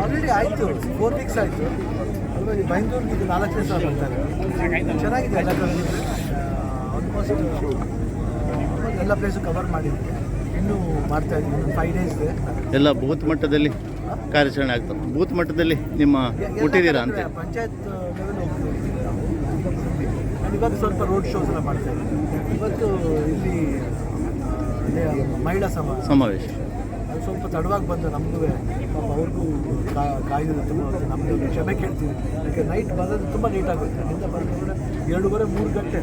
Already ಆಯಿತು. Four weeks ಆಯಿತು. ಅಲ್ವಾ ಬೈಂದೂರಿಗೆ ಇದು ನಾಲ್ಕನೇ ಸಲ ಬರ್ತಾರೆ ಚೆನ್ನಾಗಿದೆ ಎಲ್ಲ ಆಲ್ಮೋಸ್ಟ್ ಎಲ್ಲ ಪ್ಲೇಸು ಕವರ್ ಮಾಡಿದ್ವಿ. ಇನ್ನೂ ಮಾಡ್ತಾ ಇದ್ವಿ. ಫೈವ್ ಡೇಸ್ ಎಲ್ಲ ಬೂತ್ ಮಟ್ಟದಲ್ಲಿ ಕಾರ್ಯಾಚರಣೆ ಆಗ್ತದೆ ಬೂತ್ ಮಟ್ಟದಲ್ಲಿ ನಿಮ್ಮ ಹುಟ್ಟಿದ್ದೀರಾ ಅಂತ ಪಂಚಾಯತ್ ಲೆವೆಲ್ ಹೋಗ್ತೀವಿ ನಾವು ಇವತ್ತು ಸ್ವಲ್ಪ ರೋಡ್ ಶೋಸ್ ಎಲ್ಲ ಮಾಡ್ತಾ ಇದ್ದೀವಿ ಇವತ್ತು ಇಲ್ಲಿ ಮಹಿಳಾ ಸಮಾವೇಶ. ಸ್ವಲ್ಪ ತಡವಾಗಿ ಬಂದು ನಮಗೂ ಪಾಪ ಅವ್ರಿಗೂ ಕಾಯ್ದಿದೆ ತುಂಬ. ನಮಗೆ ಕ್ಷಮೆ ಕೇಳ್ತೀವಿ. ಯಾಕೆ ನೈಟ್ ಬಂದದ್ದು ತುಂಬ ಲೇಟ್ ಆಗುತ್ತೆ. ಅಲ್ಲಿಂದ ಬಂದ ಕೂಡ ಎರಡೂವರೆ ಮೂರು ಗಂಟೆ.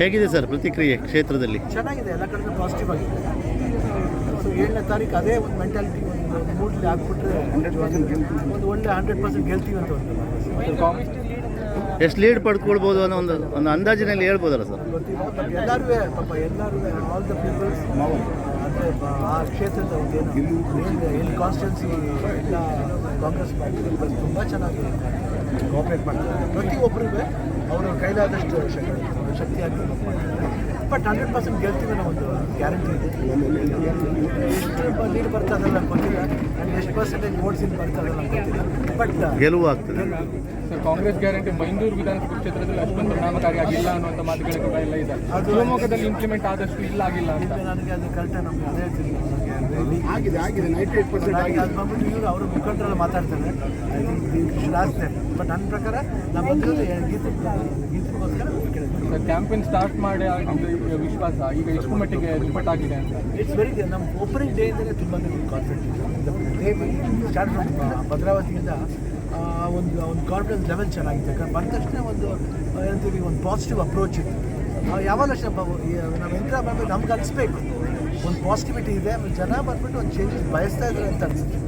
ಹೇಗಿದೆ ಸರ್ ಪ್ರತಿಕ್ರಿಯೆ ಕ್ಷೇತ್ರದಲ್ಲಿ? ಚೆನ್ನಾಗಿದೆ. ಎಲ್ಲ ಕಡೆ ಪಾಸಿಟಿವ್ ಆಗಿದೆ. ಸೊ ಏಳನೇ ತಾರೀಕು ಅದೇ ಒಂದು ಮೆಂಟಾಲಿಟಿ ಒಂದು ಮೂಡ್ಲಿ ಹಾಕ್ಬಿಟ್ರೆ ಒಂದು ಒಳ್ಳೆ ಹಂಡ್ರೆಡ್ ಪರ್ಸೆಂಟ್ ಗೆಲ್ತೀವಿ ಅಂತ ಒಂದು. ಎಷ್ಟು ಲೀಡ್ ಪಡ್ಕೊಳ್ಬೋದು ಅನ್ನೋ ಒಂದು ಒಂದು ಅಂದಾಜಿನಲ್ಲಿ ಹೇಳ್ಬೋದಲ್ಲ ಸರ್? ಎಲ್ಲರೂ ಪಾಪ ಎಲ್ಲರೂ ಆಲ್ ದ ಪೀಪಲ್ಸ್ ಅಂದರೆ ಆ ಕ್ಷೇತ್ರದ ಏನು ಏನು ಎಲ್ಲ ಕಾಂಗ್ರೆಸ್ ಪಾರ್ಟಿ ತುಂಬ ಚೆನ್ನಾಗಿ ಕೋಆಪ್ರೇಟ್ ಮಾಡ್ತಾರೆ. ಪ್ರತಿಯೊಬ್ಬರಿಗೂ ಅವರು ಕೈಲಾದಷ್ಟು ಶಕ್ತಿ ಶಕ್ತಿ ಹಾಕಿ ಬಟ್ ಹಂಡ್ರೆಡ್ ಪರ್ಸೆಂಟ್ ಗೆಲ್ತೀವಿ ಅನ್ನೋ ಒಂದು ಗ್ಯಾರಂಟಿ ಇದೆ. ಎಷ್ಟು ಲೀಡ್ ಬರ್ತಾ ಅದೆಲ್ಲ ಗೊತ್ತಿಲ್ಲ. ಆ್ಯಂಡ್ ಎಷ್ಟು ಪರ್ಸೆಂಟೇಜ್ ವೋಟ್ಸ್ ಇಲ್ಲಿ ಬರ್ತಾ ಅದೆಲ್ಲ ಗೊತ್ತಿಲ್ಲ. ಬಟ್ ಗೆಲುವು ಆಗ್ತದೆ. ಸರ್ ಕಾಂಗ್ರೆಸ್ ಗ್ಯಾರಂಟಿ ಮೈಂದೂರು ವಿಧಾನಸಭಾ ಕ್ಷೇತ್ರದಲ್ಲಿ ಅಷ್ಟೊಂದು ಪರಿಣಾಮಕಾರಿ ಆಗಿಲ್ಲ ಅನ್ನುವಂಥ ಮಾತುಗಳು ಕೂಡ ಎಲ್ಲ ಇದೆ ಅದು- ಶಿವಮೊಗ್ಗದಲ್ಲಿ ಇಂಪ್ಲಿಮೆಂಟ್ ಆದಷ್ಟು ಇಲ್ಲ ಆಗಿಲ್ಲ ಅಂತ. ನನಗೆ ಅದು ಕರೆಕ್ಟಾಗಿ ನಮಗೆ ಅದೇ ಹೇಳ್ತಿದ್ದೀನಿ ಆಗಿದೆ ಆಗಿದೆ. ನೈಂಟಿ ಏಟ್ ಪರ್ಸೆಂಟ್ ಆಗಿದೆ. ಅದು ಬಂದ್ಬಿಟ್ಟು ಇವರು ಅವರು ಮುಖಂಡರೆಲ್ಲ ಮಾತಾಡ್ತಾರೆ. ಐ ಥಿಂಕ್ ಬಟ್ ನನ್ನ ಪ್ರಕಾರ ನಮ್ಮ ಬಂದಿರೋದು ಕ್ಯಾಂಪೇನ್ ಸ್ಟಾರ್ಟ್ ಮಾಡಿ ಆಗಿದ್ದು ವಿಶ್ವಾಸ. ಈಗ ಎಷ್ಟು ಮಟ್ಟಿಗೆ ರಿಪೋರ್ಟ್ ಆಗಿದೆ ಅಂತ. ಇಟ್ಸ್ ವೆರಿ ನಮ್ಮ ಓಪನಿಂಗ್ ಡೇ ಅಂತಲೇ ತುಂಬ ಕಾನ್ಫಿಡೆಂಟ್ ಸ್ಟಾರ್ಟ್ ಭದ್ರಾವತಿಯಿಂದ ಒಂದು ಒಂದು ಕಾನ್ಫಿಡೆನ್ಸ್ ಲೆವೆಲ್ ಚೆನ್ನಾಗಿದೆ. ಯಾಕಂದ್ರೆ ಬಂದ ತಕ್ಷಣ ಒಂದು ಏನಂತೀವಿ ಒಂದು ಪಾಸಿಟಿವ್ ಅಪ್ರೋಚ್ ಇತ್ತು. ಯಾವಾಗ ನಾವು ಎಂಟ್ರ ಮಾಡಬೇಕು ನಮ್ಗೆ ಅನಿಸ್ಬೇಕು. ಒಂದು ಪಾಸಿಟಿವಿಟಿ ಇದೆ ಆಮೇಲೆ ಜನ ಬಂದ್ಬಿಟ್ಟು ಒಂದು ಚೇಂಜಸ್ ಬಯಸ್ತಾ ಇದ್ದಾರೆ ಅಂತ ಅನಿಸುತ್ತೆ.